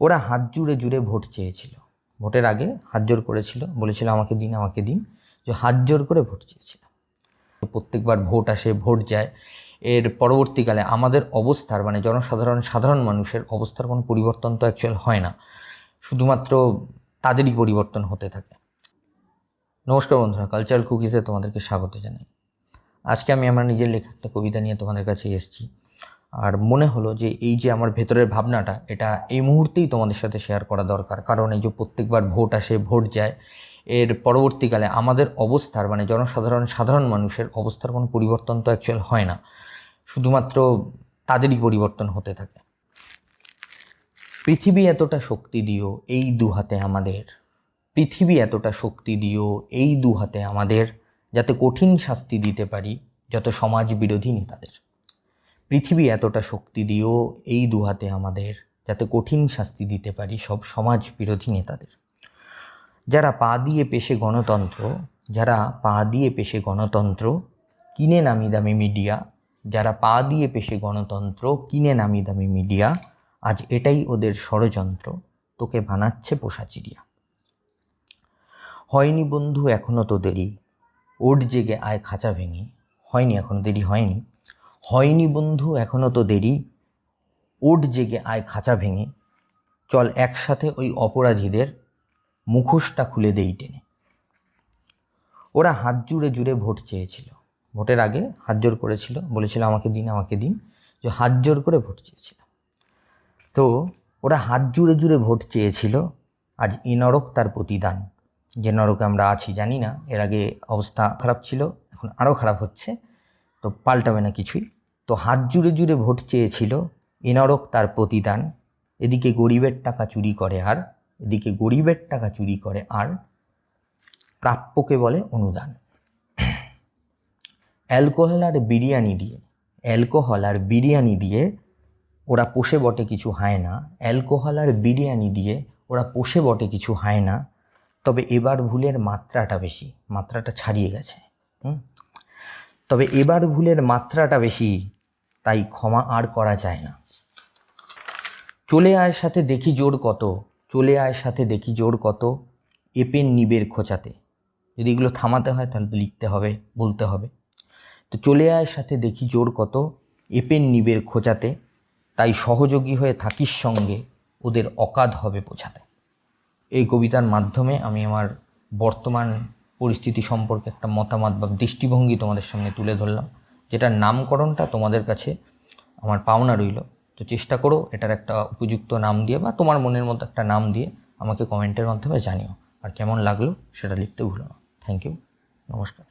ওরা হাত জুড়ে জুড়ে ভোট চেয়েছিল। ভোটের আগে হাত জোর করেছিল, বলেছিল আমাকে দিন আমাকে দিন। যে হাত জোর করে ভোট চেয়েছিল। প্রত্যেকবার ভোট আসে, ভোট যায়। এর পরবর্তীকালে আমাদের অবস্থার মানে জনসাধারণ, সাধারণ মানুষের অবস্থার কোনো পরিবর্তন তো অ্যাকচুয়াল হয় না। শুধুমাত্র তাদেরই পরিবর্তন হতে থাকে। নমস্কার বন্ধুরা কালচারাল কুকিজে তোমাদেরকে স্বাগত জানাই। আজকে আমি আমার নিজের লেখা একটা কবিতা নিয়ে তোমাদের কাছে এসেছি। আর মনে হলো যে এই যে আমার ভেতরের ভাবনাটা, এটা এই মুহূর্তেই তোমাদের সাথে শেয়ার করা দরকার। কারণ এই যে প্রত্যেকবার ভোট আসে, ভোট যায়, এর পরবর্তীকালে আমাদের অবস্থার মানে জনসাধারণ, সাধারণ মানুষের অবস্থার কোনো পরিবর্তন তো অ্যাকচুয়াল হয় না। শুধুমাত্র তাদেরই পরিবর্তন হতে থাকে। পৃথিবী এতটা শক্তি দিও, এই দু হাতে আমাদের। পৃথিবী এতটা শক্তি দিও, এই দু হাতে আমাদের, যাতে কঠিন শাস্তি দিতে পারি, যত সমাজ বিরোধী নেতাদের। পৃথিবী এতটা শক্তি দিও এই দু হাতে আমাদের যাতে কঠিন শাস্তি দিতে পারি সব সমাজ বিরোধী নেতাদের। যারা পা দিয়ে পেশে গণতন্ত্র, যারা পা দিয়ে পেশে গণতন্ত্র, কিনে নামি দামি মিডিয়া, যারা পা দিয়ে পেশে গণতন্ত্র, কিনে নামি দামি মিডিয়া, আজ এটাই ওদের ষড়যন্ত্র, তোকে বানাচ্ছে পোষা চিড়িয়া। হয়নি বন্ধু এখনও তো দেরি ওট জেগে আয় খাঁচা ভেঙে। হয়নি এখনও দেরি, হয়নি। হয়নি বন্ধু এখনও তো দেরি। ওট জেগে আয় খাঁচা ভেঙে। চল একসাথে ওই অপরাধীদের মুখোশটা খুলে দেই টেনে। ওরা হাত জুড়ে জুড়ে ভোট চেয়েছিল। ভোটের আগে হাত জোর করেছিল, বলেছিল আমাকে দিন আমাকে দিন। যে হাত জোর করে ভোট চেয়েছিল। তো ওরা হাত জুড়ে জুড়ে ভোট চেয়েছিল। আজ এ নরক তার প্রতিদান। যে নরকে আমরা আছি জানি না, এর আগে অবস্থা খারাপ ছিল, এখন আরও খারাপ হচ্ছে। তো পাল্টাবে না কিছুই। তো হাত জুড়ে জুড়ে ভোট চেয়েছিল এনারক তার প্রতিদান। এদিকে গরিবের টাকা চুরি করে আর, এদিকে গরিবের টাকা চুরি করে আর, প্রাপ্যকে বলে অনুদান। অ্যালকোহল আর বিরিয়ানি দিয়ে, অ্যালকোহল আর বিরিয়ানি দিয়ে ওরা পোষে বটে কিছু হয় না। অ্যালকোহল আর বিরিয়ানি দিয়ে ওরা পোষে বটে কিছু হয় না। তবে এবার ভুলের মাত্রাটা বেশি, মাত্রাটা ছাড়িয়ে গেছে। হুম? তবে এবার ভুলের মাত্রাটা বেশি, তাই ক্ষমা আর করা যায় না। চলে আয় সাথে দেখি জোর কত, চলে আয় সাথে দেখি জোর কত এপেন নিবের খোঁচাতে। যদি এগুলো থামাতে হয় তাহলে তো লিখতে হবে, বলতে হবে। তো চলে আয় সাথে দেখি জোর কত এপেন নিবের খোঁচাতে, তাই সহযোগী হয়ে থাকিস সঙ্গে, ওদের অকাধ হবে বোঝাতে। এই কবিতার মাধ্যমে আমি আমার বর্তমান পরিস্থিতি সম্পর্কে একটা মতামত বা দৃষ্টিভঙ্গি তোমাদের সামনে তুলে ধরলাম, যেটার নামকরণটা তোমাদের কাছে আমার পাওনা রইল। তো চেষ্টা করো এটার একটা উপযুক্ত নাম দিয়ে বা তোমার মনের মতো একটা নাম দিয়ে আমাকে কমেন্টের মাধ্যমে জানিও। আর কেমন লাগল সেটা লিখতে ভুলো না। থ্যাংক ইউ নমস্কার।